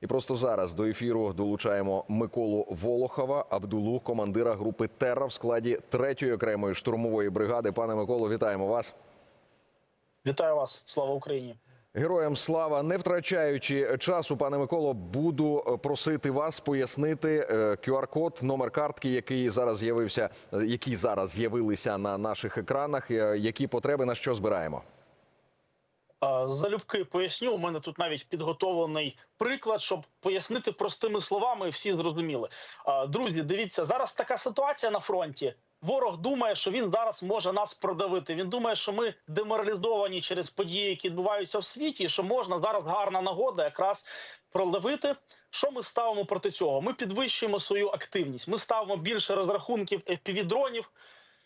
І просто зараз до ефіру долучаємо Миколу Волохова, Абдулу, командира групи Терра в складі третьої окремої штурмової бригади. Пане Миколо, вітаємо вас. Вітаю вас, слава Україні. Героям слава, не втрачаючи часу, пане Миколо, буду е, просити вас пояснити е, QR-код, номер картки, який зараз з'явився, е, які зараз з'явилися на наших екранах. е, Які потреби на що збираємо? Е, Залюбки поясню. У мене тут навіть підготовлений приклад, щоб пояснити простими словами, і всі зрозуміли. Е, Друзі, дивіться, зараз така ситуація на фронті. Ворог думає, що він зараз може нас продавити. Він думає, що ми деморалізовані через події, які відбуваються в світі, і що можна зараз гарна нагода якраз продавити. Що ми ставимо проти цього? Ми підвищуємо свою активність. Ми ставимо більше розрахунків FPV-дронів.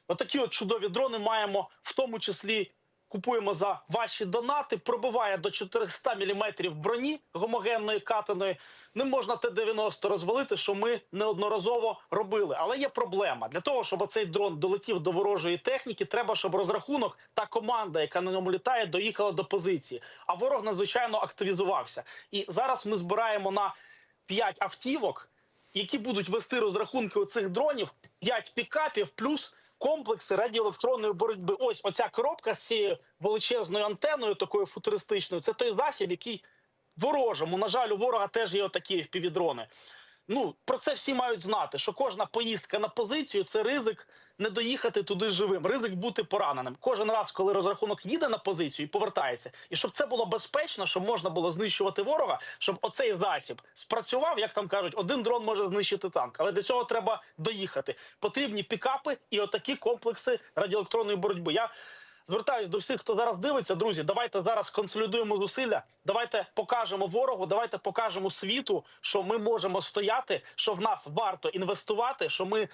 Отакі от чудові дрони маємо, в тому числі купуємо за ваші донати. Пробиває до 400 мм броні гомогенної катаної. Не можна Т-90 розвалити, що ми неодноразово робили. Але є проблема для того, щоб цей дрон долетів до ворожої техніки. Треба, щоб розрахунок та команда, яка на ньому літає, доїхала до позиції. А ворог надзвичайно активізувався. І зараз ми збираємо на 5 автівок, які будуть вести розрахунки у цих дронів, 5 пікапів плюс комплекси радіоелектронної боротьби. Ось оця коробка з цією величезною антеною, такою футуристичною. Це той засіб, який ворожому. На жаль, у ворога теж є отакі впівдрони. Ну про це всі мають знати, що кожна поїздка на позицію це ризик не доїхати туди живим, ризик бути пораненим. Кожен раз, коли розрахунок їде на позицію і повертається, і щоб це було безпечно, щоб можна було знищувати ворога, щоб оцей засіб спрацював, як там кажуть, один дрон може знищити танк. Але для цього треба доїхати. Потрібні пікапи і отакі комплекси радіоелектронної боротьби. Я Звертаюсь до всіх, хто зараз дивиться, друзі. Давайте зараз консолідуємо зусилля. Давайте покажемо ворогу. Давайте покажемо світу, що ми можемо стояти, що в нас варто інвестувати. Що ми,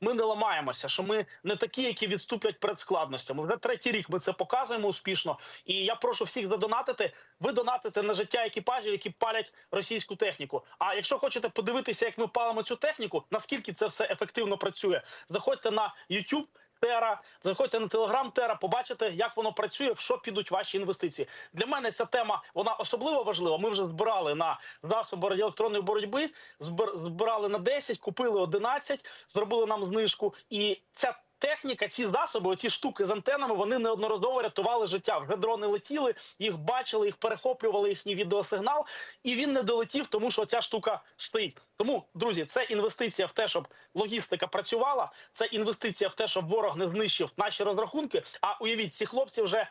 ми не ламаємося, що ми не такі, які відступлять перед складностями. Вже третій рік ми це показуємо успішно. І я прошу всіх задонатити. Ви донатите на життя екіпажів, які палять російську техніку. А якщо хочете подивитися, як ми палимо цю техніку, наскільки це все ефективно працює, заходьте на YouTube. Тера, заходьте на телеграм Тера, побачите, як воно працює, в що підуть ваші інвестиції. Для мене ця тема вона особливо важлива. Ми вже збирали на засоби радіоелектронної боротьби, збир- збирали на 10, купили 11, зробили нам знижку. І ця техніка, ці засоби, оці штуки з антенами, вони неодноразово рятували життя. Вже дрони летіли, їх бачили, їх перехоплювали їхній відеосигнал, і він не долетів, тому що ця штука стоїть. Тому, друзі, це інвестиція в те, щоб логістика працювала. Це інвестиція в те, щоб ворог не знищив наші розрахунки. А уявіть, ці хлопці вже.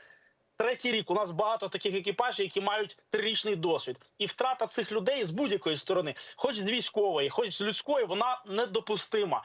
Третій рік у нас багато таких екіпажів, які мають трирічний досвід, і втрата цих людей з будь-якої сторони, хоч з військової, хоч з людської, вона недопустима.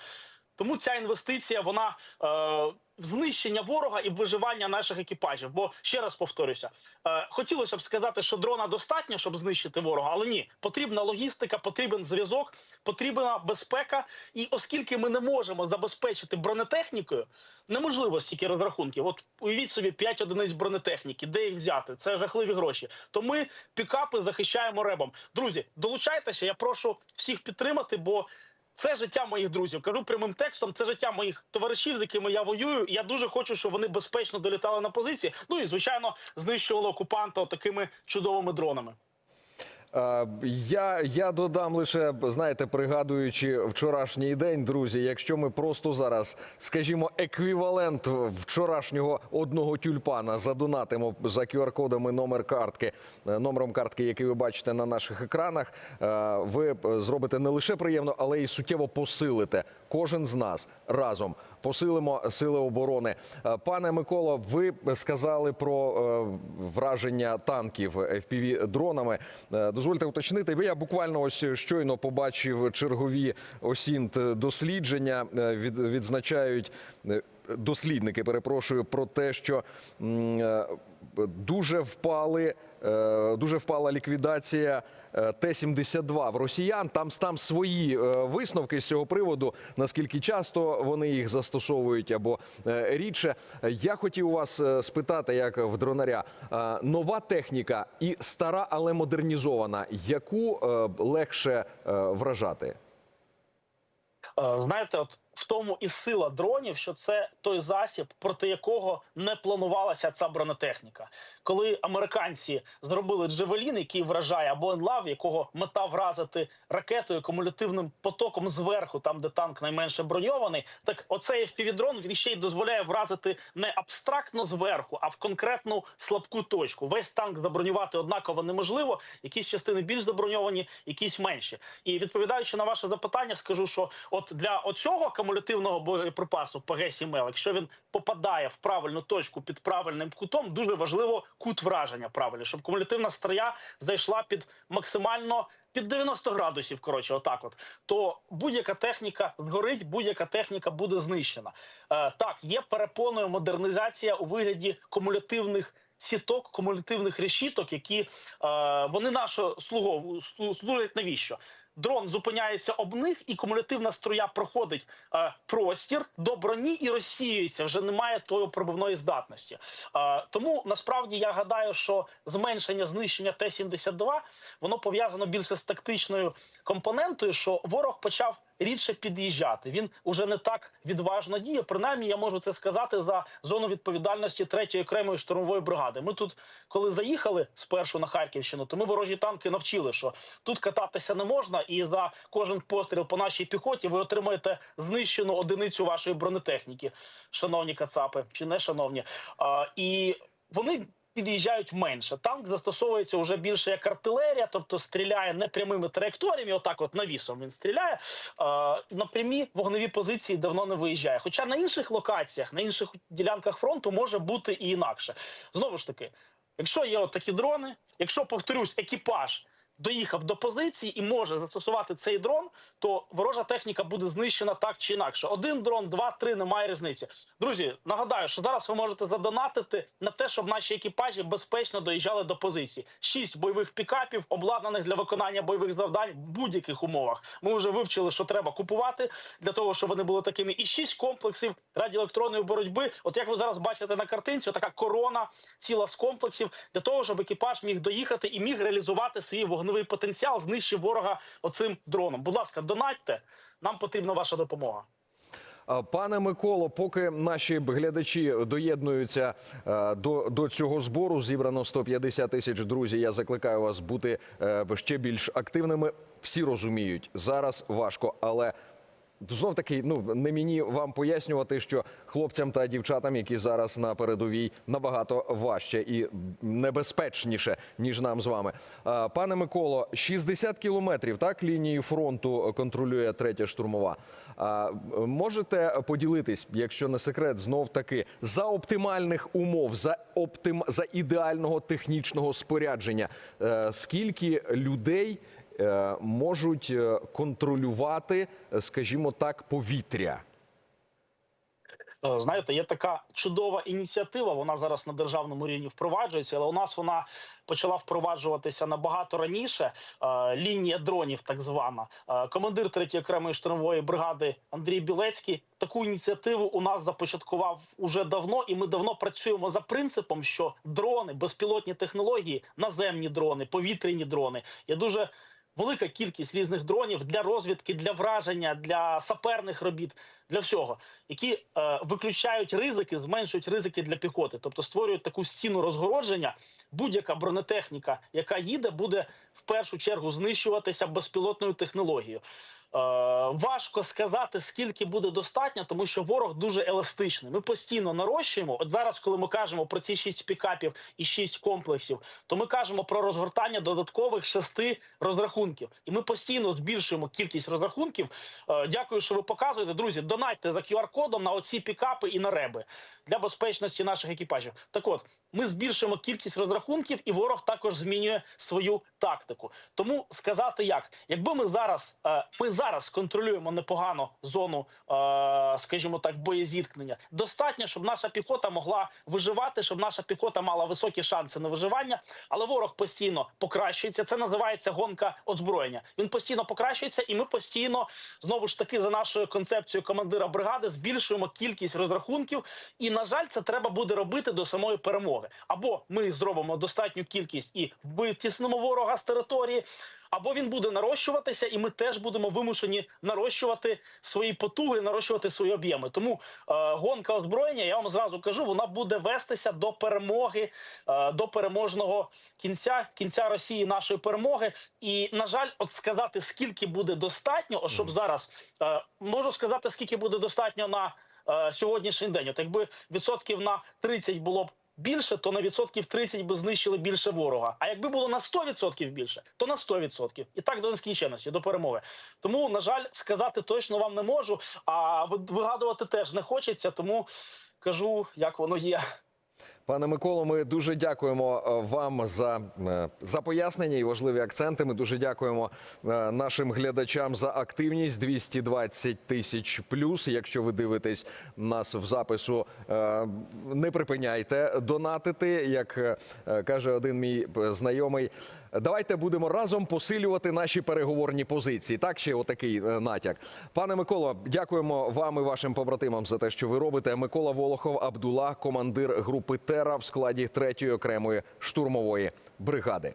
Тому ця інвестиція вона е, знищення ворога і виживання наших екіпажів. Бо ще раз повторюся, е, хотілося б сказати, що дрона достатньо, щоб знищити ворога, але ні, потрібна логістика, потрібен зв'язок, потрібна безпека. І оскільки ми не можемо забезпечити бронетехнікою, неможливо стільки розрахунків. От уявіть собі 5 одиниць бронетехніки, де їх взяти? Це жахливі гроші. То ми пікапи захищаємо ребом. Друзі, долучайтеся. Я прошу всіх підтримати, бо. Це життя моїх друзів. Кажу прямим текстом. Це життя моїх товаришів, з якими я воюю. Я дуже хочу, щоб вони безпечно долітали на позиції. Ну і звичайно знищували окупанта такими чудовими дронами. Е, Я, я додам лише, знаєте, пригадуючи вчорашній день, друзі. Якщо ми просто зараз, скажімо, еквівалент вчорашнього одного тюльпана задонатимо за QR-кодами номер картки, е, номером картки, який ви бачите на наших екранах, е, ви зробите не лише приємно, але й суттєво посилите кожен з нас разом. Посилимо сили оборони. Е, Пане Миколо, ви сказали про е, враження танків fpv дронами. Е, Дозвольте уточнити. Я буквально ось щойно побачив чергові осінт дослідження. Відзначають дослідники. Перепрошую про те, що е, дуже впали. е, Дуже впала ліквідація е, Т-72 в росіян. Там там свої висновки з цього приводу. Наскільки часто вони їх застосовують або рідше. Я хотів у вас спитати, як в дронаря, нова техніка і стара, але модернізована. Яку легше вражати? Знаєте, от тому і сила дронів, що це той засіб, проти якого не планувалася ця бронетехніка. Коли американці зробили Джевелін, який вражає, або Енлав, якого мета вразити ракетою кумулятивним потоком зверху, там де танк найменше броньований, так оцей FPV-дрон він ще й дозволяє вразити не абстрактно зверху, а в конкретну слабку точку. Весь танк забронювати однаково неможливо. Якісь частини більш заброньовані, якісь менші. І відповідаючи на ваше запитання, скажу, що от для оцього кумулятивного боєприпасу ПГ-7Л, якщо він попадає в правильну точку під правильним кутом, дуже важливо кут враження правильний, щоб кумулятивна стрія зайшла під максимально. Під 90 градусів, коротше, отак, от то будь-яка техніка згорить, будь-яка техніка буде знищена. Е, так, є перепоною модернізація у вигляді кумулятивних сіток, кумулятивних решіток, які е, вони нашого слугу служать навіщо? Дрон зупиняється об них, і кумулятивна струя проходить е, простір до броні і розсіюється. Вже немає тої пробивної здатності. Е, тому насправді я гадаю, що зменшення знищення Т-72 воно пов'язано більше з тактичною компонентою, що ворог почав рідше під'їжджати. Він уже не так відважно діє. Принаймні, я можу це сказати за зону відповідальності 3-ї окремої штурмової бригади. Ми тут, коли заїхали спершу на Харківщину, то ми ворожі танки навчили, що тут кататися не можна, і за кожен постріл по нашій піхоті ви отримаєте знищену одиницю вашої бронетехніки, шановні кацапи чи не шановні. А, і вони під'їжджають менше. Танк застосовується вже більше як артилерія, тобто стріляє не прямими траєкторіями. Отак, от навісом він стріляє. На прямі вогневі позиції давно не виїжджає. Хоча на інших локаціях, на інших ділянках фронту може бути і інакше. Знову ж таки, якщо є от такі дрони, якщо повторюсь, екіпаж. Доїхав до позиції і може застосувати цей дрон, то ворожа техніка буде знищена так чи інакше. Один дрон, два, три, немає різниці. Друзі, нагадаю, що зараз ви можете задонатити на те, щоб наші екіпажі безпечно доїжджали до позиції. Шість бойових пікапів, обладнаних для виконання бойових завдань в будь-яких умовах. Ми вже вивчили, що треба купувати для того, щоб вони були такими. І шість комплексів радіоелектронної боротьби. От як ви зараз бачите на картинці, така корона ціла з комплексів для того, щоб екіпаж міг доїхати і міг реалізувати свій вогневий потенціал, знищив ворога оцим дроном. Будь ласка, донатьте. Нам потрібна ваша допомога. Пане Миколо, поки наші глядачі доєднуються е, до, до цього збору, зібрано 150 тисяч. Друзі, я закликаю вас бути е, ще більш активними. Всі розуміють, зараз важко, але знов таки, ну не мені вам пояснювати, що хлопцям та дівчатам, які зараз на передовій, набагато важче і небезпечніше ніж нам з вами. Пане Миколо, 60 кілометрів так лінії фронту контролює третя штурмова. Можете поділитись, якщо не секрет, знов таки за оптимальних умов, за оптим за ідеального технічного спорядження, е, скільки людей можуть е, контролювати, е, скажімо так, повітря? Е, Знаєте, є така чудова ініціатива. Вона зараз на державному рівні впроваджується, але у нас вона почала впроваджуватися набагато раніше. Е, Лінія дронів, так звана. Е, Командир 3-ї окремої штурмової бригади Андрій Білецький таку ініціативу у нас започаткував уже давно, і ми давно працюємо за принципом, що дрони, безпілотні технології, наземні дрони, повітряні дрони є дуже. Велика кількість різних дронів для розвідки, для враження, для саперних робіт, для всього, які е, виключають ризики, зменшують ризики для піхоти, тобто створюють таку стіну розгородження. Будь-яка бронетехніка, яка їде, буде в першу чергу знищуватися безпілотною технологією. Е, важко сказати, скільки буде достатньо, тому що ворог дуже еластичний. Ми постійно нарощуємо. От зараз, коли ми кажемо про ці шість пікапів і шість комплексів, то ми кажемо про розгортання додаткових шести розрахунків, і ми постійно збільшуємо кількість розрахунків. Е, дякую, що ви показуєте. Друзі, донатьте за QR-кодом на оці пікапи і на реби для безпечності наших екіпажів. Так от ми збільшуємо кількість розрахунків, і ворог також змінює свою тактику. Тому сказати як, якби ми зараз е, ми зараз контролюємо непогано зону, е, скажімо так, боєзіткнення, достатньо, щоб наша піхота могла виживати, щоб наша піхота мала високі шанси на виживання. Але ворог постійно покращується. Це називається гонка озброєння. Він постійно покращується, і ми постійно знову ж таки за нашою концепцією командира бригади збільшуємо кількість розрахунків. І на жаль, це треба буде робити до самої перемоги. Або ми зробимо достатню кількість і витіснимо ворога з території, території, або він буде нарощуватися, і ми теж будемо вимушені нарощувати свої потуги, нарощувати свої об'єми. Тому е, гонка озброєння, я вам зразу кажу, вона буде вестися до перемоги, е, до переможного кінця, кінця Росії, нашої перемоги. І на жаль, от сказати скільки буде достатньо, от щоб зараз е, можу сказати, скільки буде достатньо на е, сьогоднішній день. От якби відсотків на 30 було б більше, то на відсотків 30 би знищили більше ворога. А якби було на 100% більше, то на 100%. І так до нескінченності, до перемоги. Тому, на жаль, сказати точно вам не можу, а вигадувати теж не хочеться, тому кажу, як воно є. Пане Миколо, ми дуже дякуємо е, вам за, е, за пояснення і важливі акценти. Ми дуже дякуємо е, нашим глядачам за активність 220 тисяч плюс. Якщо ви дивитесь нас в запису, не припиняйте донатити. Як каже один мій знайомий, давайте будемо разом посилювати наші переговорні позиції. Так, ще отакий натяк. Пане Миколо, дякуємо вам і вашим побратимам за те, що ви робите. Микола Волохов, Абдула, командир групи Тера в складі 3-ї окремої штурмової бригади.